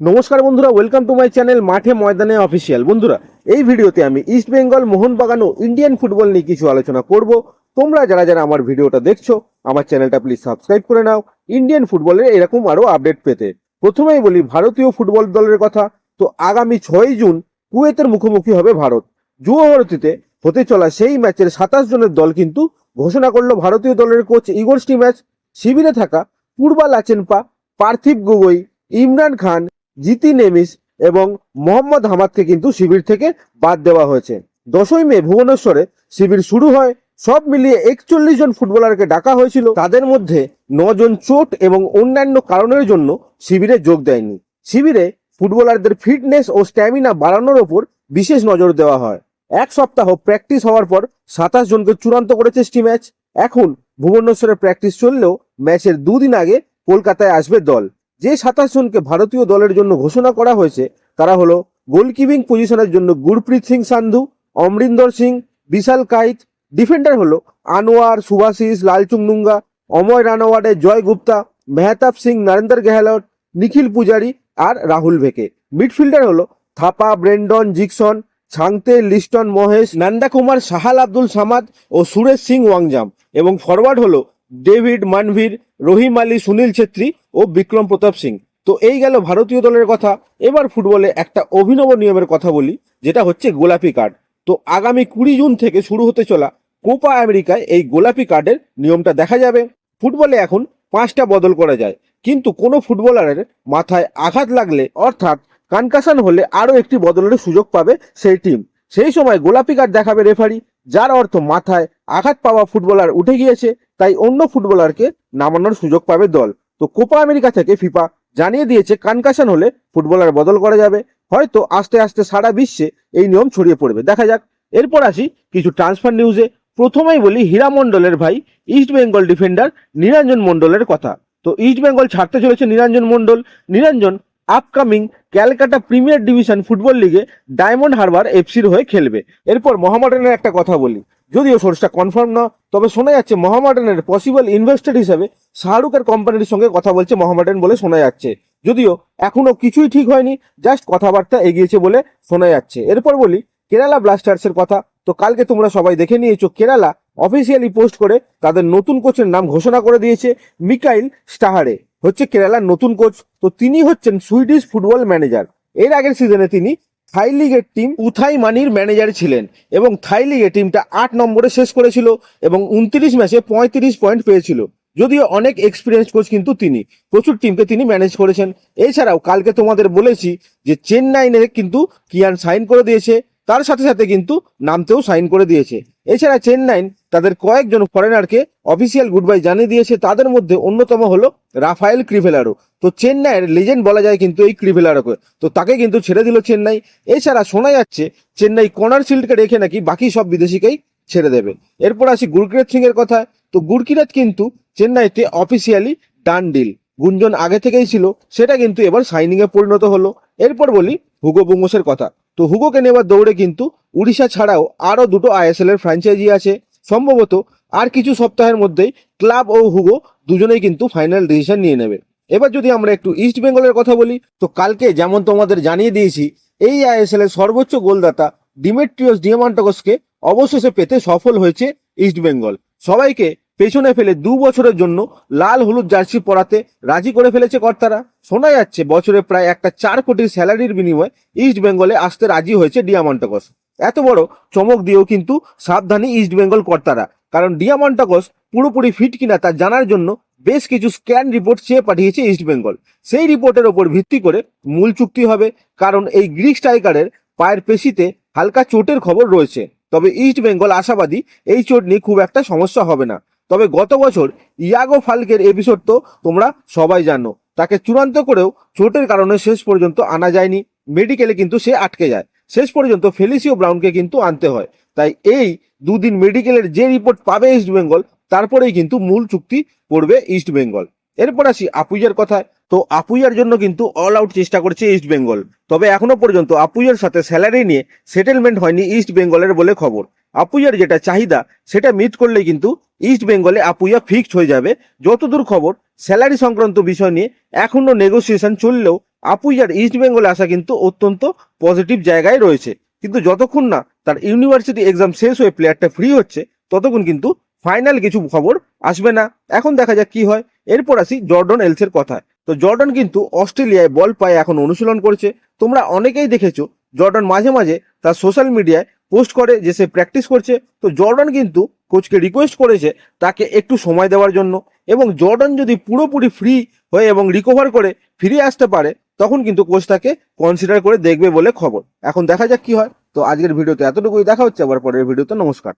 নমস্কার বন্ধুরা welcome to my channel মাঠে ময়দানে অফিসিয়াল বন্ধুরা, এই ভিডিওতে আমি ইস্ট বেঙ্গল মোহনবাগান ও ইন্ডিয়ান ফুটবল নিয়ে কিছু আলোচনা করব। তোমরা যারা যারা আমার ভিডিওটা দেখছ, আমার চ্যানেলটা প্লিজ সাবস্ক্রাইব করে নাও। ইন্ডিয়ান ফুটবলের এরকম আরও আপডেট পেতে। প্রথমেই বলি, ভারতীয় ফুটবল দলের কথা। তো আগামী ছয়ই জুন কুয়েতের মুখোমুখি হবে ভারত। যুব ভারতীতে হতে চলা সেই ম্যাচের সাতাশ জনের দল কিন্তু ঘোষণা করল ভারতীয় দলের কোচ ইগোর ম্যাচ শিবিরে থাকা পূর্বা লাচেনপা, পার্থিব গগৈ, ইমরান খান জিতি নেমিস এবং মোহাম্মদ হামাদকে কিন্তু শিবির থেকে বাদ দেওয়া হয়েছে। দশই মে ভুবনেশ্বরে শিবির শুরু হয়। সব মিলিয়ে একচল্লিশ জন ফুটবলারকে ডাকা হয়েছিল। তাদের মধ্যে নজন চোট এবং অন্যান্য কারণের জন্য শিবিরে যোগ দেয়নি। শিবিরে ফুটবলারদের ফিটনেস ও স্ট্যামিনা বাড়ানোর ওপর বিশেষ নজর দেওয়া হয়। এক সপ্তাহ প্র্যাকটিস হওয়ার পর সাতাশ জনকে চূড়ান্ত করেছে স্টি ম্যাচ। এখন ভুবনেশ্বরে প্র্যাকটিস চললেও ম্যাচের দুদিন আগে কলকাতায় আসবে দল। যে সাতাশ জনকে ভারতীয় দলের জন্য ঘোষণা করা হয়েছে, তারা হলো গোলকিপিং পজিশনের জন্য গুরপ্রীত সিং সান্ধু, অমরিন্দর সিং, বিশাল কাইত, ডিফেন্ডার হলো আনোয়ার, সুভাশিস লালচুংনুঙ্গা অময় রানাওয়াডে জয় গুপ্তা, মেহতাব সিং, নরেন্দ্র গেহলট, নিখিল পূজারি আর রাহুল ভেকে। মিডফিল্ডার হলো থাপা, ব্রেন্ডন, জিকসন, ছাংতে, লিস্টন, মহেশ, নন্দা কুমার সাহাল আব্দুল সামাদ ও সুরেশ সিং ওয়াংজাম। এবং ফরওয়ার্ড হলো ডেভিড মানভীর, রহিম আলী, সুনীল ছেত্রী ও বিক্রম প্রতাপ সিং। তো এই গেল ভারতীয় দলের কথা। এবার ফুটবলে একটা অভিনব নিয়মের কথা বলি, যেটা হচ্ছে গোলাপি কার্ড। তো আগামী কুড়ি জুন থেকে শুরু হতে চলা কোপা আমেরিকায় এই গোলাপি কার্ডের নিয়মটা দেখা যাবে। ফুটবলে এখন পাঁচটা বদল করা যায়। কিন্তু কোনো ফুটবলারের মাথায় আঘাত লাগলে, অর্থাৎ কানকাশন হলে আরও একটি বদলের সুযোগ পাবে সেই টিম। সেই সময় গোলাপি কার্ড দেখাবে রেফারি, যার অর্থ মাথায় আঘাত পাওয়া ফুটবলার উঠে গিয়েছে। তাই অন্য ফুটবলারকে নামানোর সুযোগ পাবে দল। তো কোপা আমেরিকা থেকে ফিফা জানিয়ে দিয়েছে কানকাশন হলে ফুটবলার বদল করা যাবে। হয়তো আস্তে আস্তে সারা বিশ্বে এই নিয়ম ছড়িয়ে পড়বে। দেখা যাক। এরপর আসি কিছু ট্রান্সফার নিউজে। প্রথমেই বলি হীরা মণ্ডলের ভাই, ইস্ট বেঙ্গল ডিফেন্ডার নিরঞ্জন মণ্ডলের কথা। তো ইস্ট বেঙ্গল ছাড়তে চলেছে Niranjan Mondal. Niranjan upcoming Calcutta premier division football লিগে ডায়মন্ড হারবার এফসির হয়ে খেলবে। এরপর মোহামেডানের একটা কথা বলি। যদিও সোর্সটা কনফার্ম না, তবে শোনা যাচ্ছে মোহামেডানের পসিবল ইনভেস্টর হিসেবে শাহরুখের কোম্পানির সঙ্গে কথা বলছে মোহামেডান বলে শোনা যাচ্ছে। যদিও এখনও কিছুই ঠিক হয়নি জাস্ট কথাবার্তা এগিয়েছে বলে শোনা যাচ্ছে। এরপর বলি, কেরালা ব্লাস্টার্সের কথা। তো কালকে তোমরা সবাই দেখে নিয়েছো, কেরালা অফিসিয়ালি পোস্ট করে তাদের নতুন কোচের নাম ঘোষণা করে দিয়েছে মিকাইল স্টাহারে। হচ্ছে কেরালার নতুন কোচ। তো তিনি হচ্ছেন সুইডিশ ফুটবল ম্যানেজার এর আগের সিজনে তিনি থাই লিগের টিম উথাই মানির ম্যানেজার ছিলেন এবং থাই লিগে টিমটা আট নম্বরে শেষ করেছিল এবং উনত্রিশ ম্যাচে পঁয়ত্রিশ পয়েন্ট পেয়েছিল। যদিও অনেক এক্সপিরিয়েন্স কোচ কিন্তু তিনি, প্রচুর টিমকে তিনি ম্যানেজ করেছেন। এছাড়াও কালকে তোমাদের বলেছি যে চেন্নাইনে কিন্তু কিয়ান সাইন করে দিয়েছে, তার সাথে সাথে কিন্তু নামতেও সাইন করে দিয়েছে। এছাড়া চেন্নাইন তাদের কয়েকজন ফরেনারকে অফিসিয়াল গুড বাই জানিয়ে দিয়েছে। তাদের মধ্যে অন্যতম হলো রাফায়েল ক্রিভেলারো। তো চেন্নাইয়ের লেজেন্ড বলা যায় কিন্তু এই ক্রিভেলারোকে। তো তাকে কিন্তু ছেড়ে দিল চেন্নাই। এছাড়া শোনা যাচ্ছে, চেন্নাই কর্নার শিল্ডকে রেখে নাকি বাকি সব বিদেশিকেই ছেড়ে দেবে। এরপর আসি গুরকিরাত সিং এর কথায় তো গুরকিরাত কিন্তু চেন্নাইতে অফিসিয়ালি ডান ডিল গুঞ্জন আগে থেকেই ছিল, সেটা কিন্তু এবার সাইনিং এ পরিণত হলো। এরপর বলি হুগো বুঙ্গসের কথা। তো হুগোকে নেবার দৌড়ে কিন্তু উড়িষ্যা ছাড়াও আরও দুটো আইএসএল এর ফ্র্যাঞ্চাইজি আছে। সম্ভবত আর কিছু সপ্তাহের মধ্যেই ক্লাব ও হুগো দুজনেই কিন্তু ফাইনাল ডিসিশন নিয়ে নেবে। এবার যদি আমরা একটু ইস্ট বেঙ্গলের কথা বলি, তো কালকে যেমন তোমাদের জানিয়ে দিয়েছি, এই আইএসএল এর সর্বোচ্চ গোলদাতা ডিমেট্রিয়াস ডিয়ামান্টাকসকে অবশেষে পেতে সফল হয়েছে ইস্ট বেঙ্গল সবাইকে পেছনে ফেলে দু বছরের জন্য লাল হলুদ জার্সি পরাতে রাজি করে ফেলেছে কর্তারা। শোনা যাচ্ছে বছরে প্রায় একটা চার কোটির স্যালারির বিনিময়ে ইস্ট বেঙ্গলে আসতে রাজি হয়েছে ডিয়ামান্টাকস। এত বড় চমক দিয়েও কিন্তু সাবধানী ইস্ট বেঙ্গল কর্তারা, কারণ ডিয়ামান্টাকস পুরোপুরি ফিট কিনা তা জানার জন্য বেশ কিছু স্ক্যান রিপোর্ট চেয়ে পাঠিয়েছে ইস্ট বেঙ্গল। সেই রিপোর্টের ওপর ভিত্তি করে মূল চুক্তি হবে, কারণ এই গ্রিক স্ট্রাইকারের পায়ের পেশিতে হালকা চোটের খবর রয়েছে। তবে ইস্ট বেঙ্গল আশাবাদী এই চোট নিয়ে খুব একটা সমস্যা হবে না। তবে গত বছর ইয়াগো ফাল্কের এপিসোড তো তোমরা সবাই জানো। তাকে চূড়ান্ত করেও চোটের কারণে শেষ পর্যন্ত আনা যায়নি। মেডিকেলে কিন্তু সে আটকে যায়। শেষ পর্যন্ত ফেলিসিও ব্রাউনকে কিন্তু আনতে হয়। তাই এই দুদিন মেডিকেলের যে রিপোর্ট পাবে ইস্ট বেঙ্গল তারপরেই কিন্তু মূল চুক্তি পড়বে ইস্ট বেঙ্গল এরপর আসি আপুইয়ার কথায়। তো আপুইয়ার জন্য কিন্তু অল আউট চেষ্টা করছে ইস্ট বেঙ্গল তবে এখনও পর্যন্ত আপুইয়ার সাথে স্যালারি নিয়ে সেটেলমেন্ট হয়নি ইস্ট বেঙ্গলের বলে খবর। আপুইয়ার যেটা চাহিদা, সেটা মিট করলে কিন্তু ইস্ট বেঙ্গলে আপুইয়া ফিক্সড হয়ে যাবে। যতদূর খবর স্যালারি সংক্রান্ত বিষয় নিয়ে এখনও নেগোসিয়েশন চললেও আপুইয়ার ইস্ট বেঙ্গলে আসা কিন্তু অত্যন্ত পজিটিভ জায়গায় রয়েছে। কিন্তু যতক্ষণ না তার ইউনিভার্সিটি এক্সাম শেষ হয়ে প্লেয়ারটা ফ্রি হচ্ছে, ততক্ষণ কিন্তু ফাইনাল কিছু খবর আসবে না। এখন দেখা যাক কি হয়। এরপর আসি জর্ডন এলসের কথায়। তো জর্ডন কিন্তু অস্ট্রেলিয়ায় বল পায়ে এখন অনুশীলন করছে। তোমরা অনেকেই দেখেছ, জর্ডন মাঝে মাঝে তার সোশ্যাল মিডিয়ায় পোস্ট করে যে সে প্র্যাকটিস করছে, তো জর্ডন কিন্তু কোচকে রিকোয়েস্ট করেছে তাকে একটু সময় দেওয়ার জন্য এবং জর্ডন যদি পুরোপুরি ফ্রি হয়ে এবং রিকভার করে ফিরে আসতে পারে, তখন কিন্তু কোচ তাকে কনসিডার করে দেখবে বলে খবর। এখন দেখা যাক কি হয়। তো আজকের ভিডিওতে এতটুকুই। দেখা হচ্ছে আবার পরের ভিডিওতে। নমস্কার।